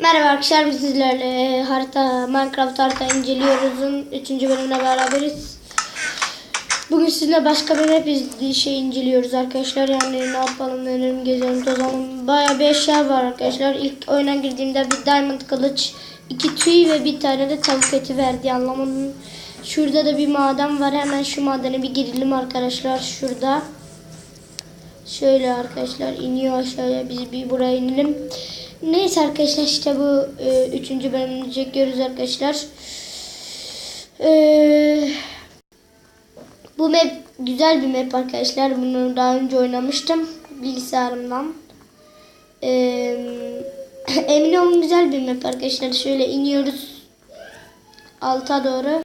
Merhaba arkadaşlar biz sizlerle harita Minecraft harita inceliyoruz'un 3. bölümüne beraberiz. Bugün sizinle başka bir iz- şey inceliyoruz arkadaşlar. Yani ne yapalım, nerelim, gezelim, tozalım. Bayağı bir eşya var arkadaşlar. İlk oyuna girdiğimde bir diamond kılıç, iki tüy ve bir tane de tavuk eti verdi anlamadım. Şurada da bir maden var. Hemen şu madene bir girelim arkadaşlar. Şurada. Şöyle arkadaşlar iniyor aşağıya biz bir buraya inelim. Neyse arkadaşlar işte bu e, üçüncü bölümünü çekiyoruz arkadaşlar. E, bu map güzel bir map arkadaşlar. Bunu daha önce oynamıştım bilgisayarımdan. E, emin olun güzel bir map arkadaşlar. Şöyle iniyoruz alta doğru.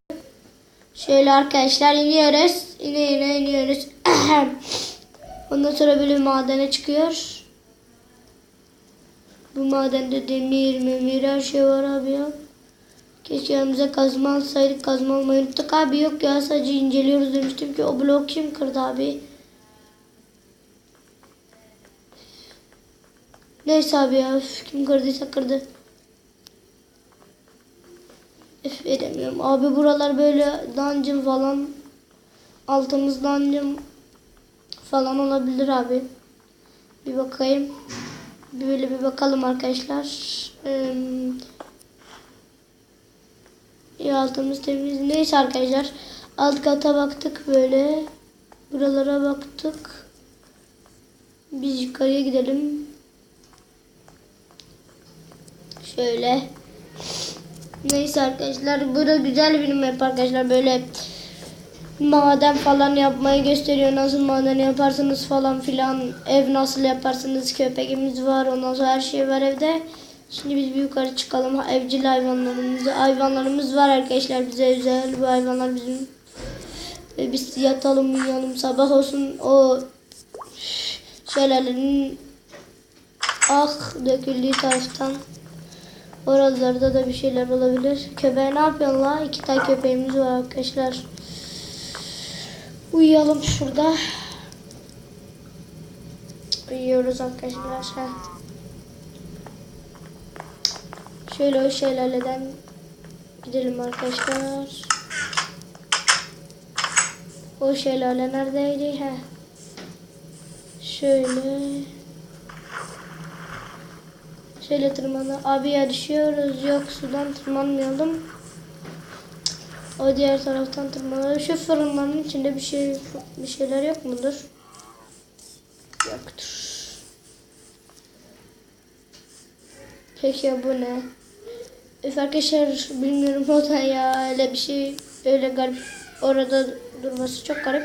Şöyle arkadaşlar iniyoruz. İne ine iniyoruz. Ondan sonra böyle madene çıkıyor. Bu madende demir, memir her şey var abi ya. Keşke yanımıza kazma alsaydık. Kazma almayı abi. Yok ya sadece inceliyoruz demiştim ki o blok kim kırdı abi? Neyse abi ya üf, kim kırdıysa kırdı. Üf edemiyorum. Abi buralar böyle dungeon falan. Altımız dungeon falan olabilir abi. Bir bakayım. Böyle bir bakalım arkadaşlar. Ee, altımız temiz. Neyse arkadaşlar. Alt kata baktık böyle. Buralara baktık. Biz yukarıya gidelim. Şöyle. Neyse arkadaşlar. Burada güzel bir map arkadaşlar. Böyle maden falan yapmayı gösteriyor. Nasıl maden yaparsınız falan filan. Ev nasıl yaparsınız. Köpeğimiz var. Ondan sonra her şey var evde. Şimdi biz bir yukarı çıkalım. Evcil hayvanlarımız, hayvanlarımız var arkadaşlar. Bize özel bu hayvanlar bizim. Ve biz yatalım uyuyalım. Sabah olsun o şelalenin ah döküldüğü taraftan oralarda da bir şeyler olabilir. Köpeğe ne yapıyorsun la? İki tane köpeğimiz var arkadaşlar. Uyuyalım şurada. Uyuyoruz arkadaşlar. Ha. Şöyle o şelaleden gidelim arkadaşlar. O şelale neredeydi? He. Şöyle. Şöyle tırmanı. Abi ya düşüyoruz. Yok sudan tırmanmayalım. O diğer taraftan tırmanalım. Şu fırınların içinde bir şey bir şeyler yok mudur? Yoktur. Peki ya bu ne? Üf arkadaşlar bilmiyorum o da ya öyle bir şey öyle garip orada durması çok garip.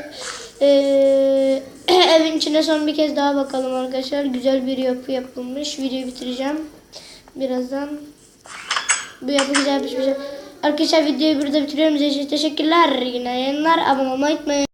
Ee, evin içine son bir kez daha bakalım arkadaşlar. Güzel bir yapı yapılmış. Videoyu bitireceğim. Birazdan. Bu yapı güzel bir şey. Arkadaşlar videoyu burada bitiriyorum. Size teşekkürler. Yine yayınlar. Abone olmayı unutmayın.